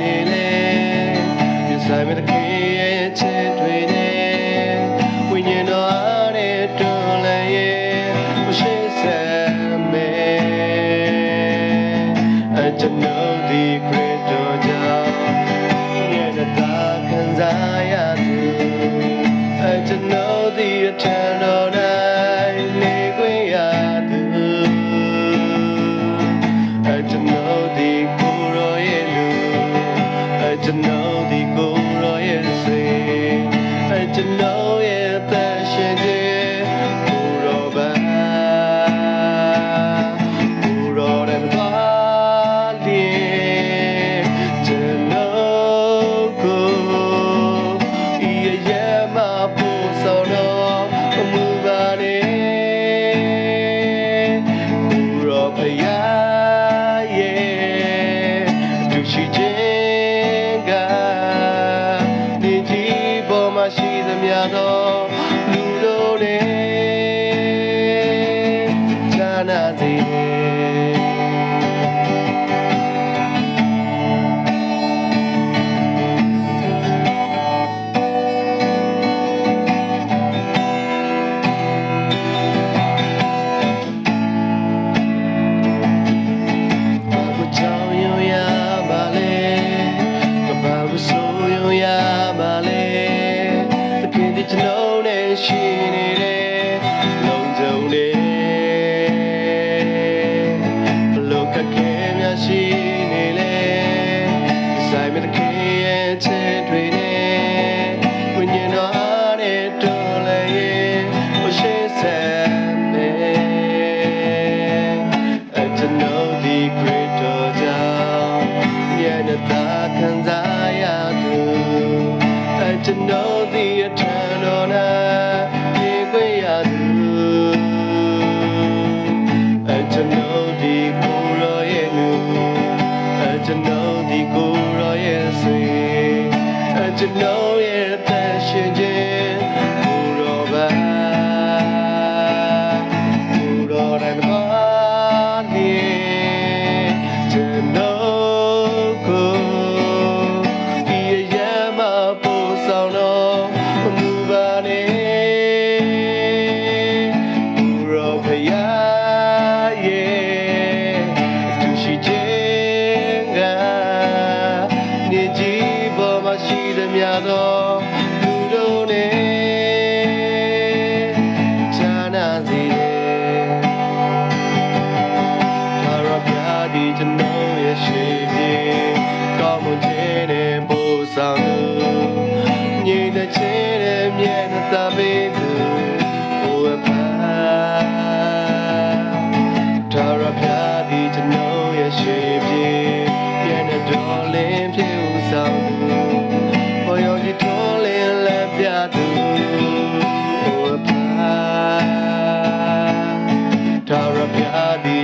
နေလေမြစ်ဆိုင်မတခင်ရဲ့ချစ်တွေနဲ့ဝိညာဉ်တော်အားနဲ့တွန်းလဲရဲ့မရှိစမဲအကျွန်ုပ်ဒီခရစ်တော်ကြောင့်ရဲ့တာခံစားရသူအကျွန်ုပ်ဒီအထံတော် know the go royal say I to know Father. ကျွန်တော်နဲ့ရှိနေတယ်လုံခြုံတယ်ဘလို့ခက်ခဲများရှိနေလဲဆိုင်မတခဲရဲ့ချဲတွေနဲ့ဝိညာဉ်တော်နဲ့တော်လည်းရင်မရှိစမ်းမဲအကျွန်တော်ဒီခရစ်တော်ကြောင့်ရဲ့တာခံစားရသူ to know the attorney. know.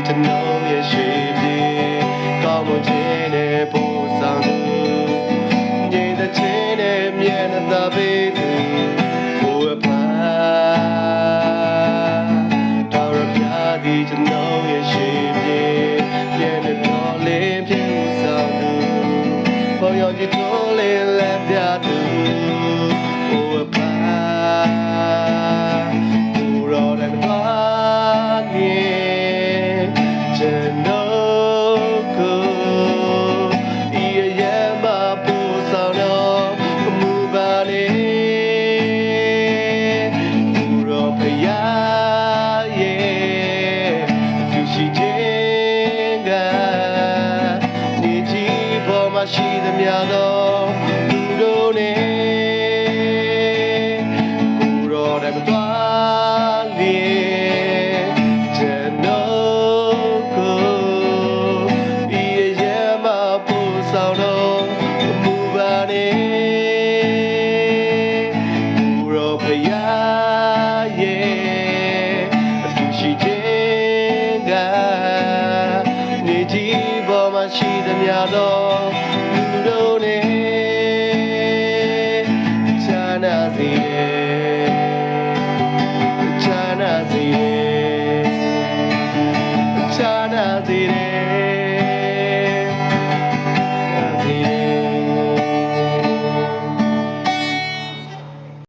to know ရှိသမျှသောသူတို့နှင့် Italiano